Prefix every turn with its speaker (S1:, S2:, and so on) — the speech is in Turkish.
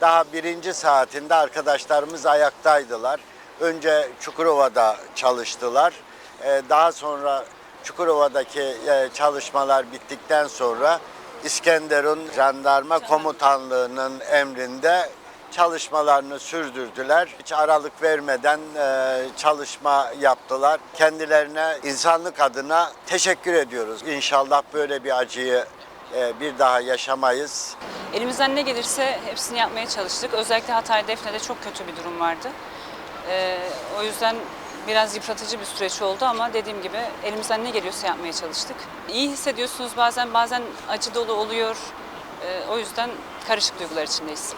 S1: Daha birinci saatinde arkadaşlarımız ayaktaydılar. Önce Çukurova'da çalıştılar. Ee, Daha sonra Çukurova'daki e, çalışmalar bittikten sonra İskenderun Jandarma Komutanlığı'nın emrinde çalışmalarını sürdürdüler. Hiç aralık vermeden e, çalışma yaptılar. Kendilerine insanlık adına teşekkür ediyoruz. İnşallah böyle bir acıyı bir daha yaşamayız.
S2: Elimizden ne gelirse hepsini yapmaya çalıştık. Özellikle Hatay Defne'de çok kötü bir durum vardı. Ee, o yüzden biraz yıpratıcı bir süreç oldu ama dediğim gibi elimizden ne geliyorsa yapmaya çalıştık. İyi hissediyorsunuz bazen, bazen acı dolu oluyor. Ee, o yüzden karışık duygular içindeyiz.